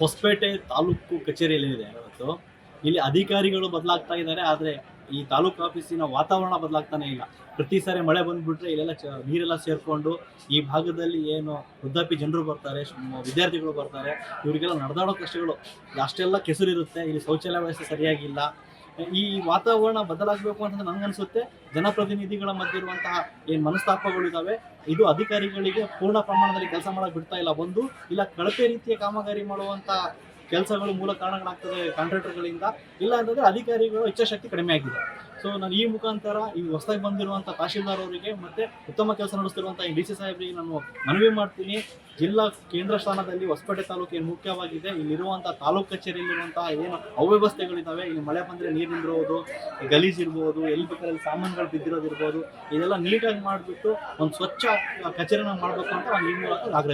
ಹೊಸಪೇಟೆ ತಾಲೂಕು ಕಚೇರಿಯಲ್ಲಿ ಇದೆ. ಇವತ್ತು ಇಲ್ಲಿ ಅಧಿಕಾರಿಗಳು ಬದಲಾಗ್ತಾ ಇದ್ದಾರೆ, ಆದರೆ ಈ ತಾಲೂಕು ಆಫೀಸಿನ ವಾತಾವರಣ ಬದಲಾಗ್ತಾನೆ ಇಲ್ಲ. ಪ್ರತಿ ಸಾರಿ ಮಳೆ ಬಂದ್ಬಿಟ್ರೆ ಇಲ್ಲೆಲ್ಲ ಚ, ನೀರೆಲ್ಲ ಸೇರ್ಕೊಂಡು ಈ ಭಾಗದಲ್ಲಿ ಏನು ವೃದ್ಧಾಪಿ ಜನರು ಬರ್ತಾರೆ ವಿದ್ಯಾರ್ಥಿಗಳು ಬರ್ತಾರೆ, ಇವರಿಗೆಲ್ಲ ನಡೆದಾಡೋ ಕಷ್ಟಗಳು, ಅಷ್ಟೆಲ್ಲ ಕೆಸರಿರುತ್ತೆ. ಇಲ್ಲಿ ಶೌಚಾಲಯ ವ್ಯವಸ್ಥೆ ಸರಿಯಾಗಿಲ್ಲ. ಈ ವಾತಾವರಣ ಬದಲಾಗಬೇಕು ಅಂತ ನನಗನ್ಸುತ್ತೆ ಜನಪ್ರತಿನಿಧಿಗಳ ಮಧ್ಯೆ ಇರುವಂತಹ ಏನು ಮನಸ್ತಾಪಗಳಿದಾವೆ ಇದು ಅಧಿಕಾರಿಗಳಿಗೆ ಪೂರ್ಣ ಪ್ರಮಾಣದಲ್ಲಿ ಕೆಲಸ ಮಾಡಕ್ ಬಿಡ್ತಾ ಇಲ್ಲ. ಒಂದು, ಇಲ್ಲ ಕಳಪೆ ರೀತಿಯ ಕಾಮಗಾರಿ ಮಾಡುವಂತ ಕೆಲಸಗಳು ಮೂಲ ಕಾರಣಗಳಾಗ್ತದೆ ಕಾಂಟ್ರಾಕ್ಟರ್ಗಳಿಂದ. ಇಲ್ಲ ಅಂತಂದ್ರೆ ಅಧಿಕಾರಿಗಳು ಇಚ್ಛಾಶಕ್ತಿ ಕಡಿಮೆ ಆಗಿದೆ. ಸೊ ನಾನು ಈ ಮುಖಾಂತರ ಈ ಹೊಸದಾಗಿ ಬಂದಿರುವಂಥ ತಹಶೀಲ್ದಾರ್ ಅವರಿಗೆ ಮತ್ತೆ ಉತ್ತಮ ಕೆಲಸ ನಡೆಸ್ತಿರುವಂಥ ಡಿ ಸಿ ಸಾಹೇಬ್ರಿಗೆ ನಾನು ಮನವಿ ಮಾಡ್ತೀನಿ. ಜಿಲ್ಲಾ ಕೇಂದ್ರ ಸ್ಥಾನದಲ್ಲಿ ಹೊಸಪೇಟೆ ತಾಲೂಕು ಏನು ಮುಖ್ಯವಾಗಿದೆ ಇಲ್ಲಿರುವಂಥ ತಾಲೂಕು ಕಚೇರಿಯಲ್ಲಿರುವಂತಹ ಏನು ಅವ್ಯವಸ್ಥೆಗಳಿದ್ದಾವೆ ಇಲ್ಲಿ ಮಳೆ ಬಂದರೆ ನೀರು ನಿಂದಿರೋದು ಗಲೀಜ್ ಇರ್ಬೋದು, ಎಲ್ಲಿ ಬೇಕಾದ್ರೆ ಸಾಮಾನುಗಳು ಬಿದ್ದಿರೋದಿರ್ಬೋದು ಇದೆಲ್ಲ ನೀಟಾಗಿ ಮಾಡಿಬಿಟ್ಟು ಒಂದು ಸ್ವಚ್ಛ ಕಚೇರಿನ ಮಾಡಬೇಕು ಅಂತ ನಾನು ಈ ಮೂಲಕ ಆಗ್ರಹಿಸ್ತೀನಿ.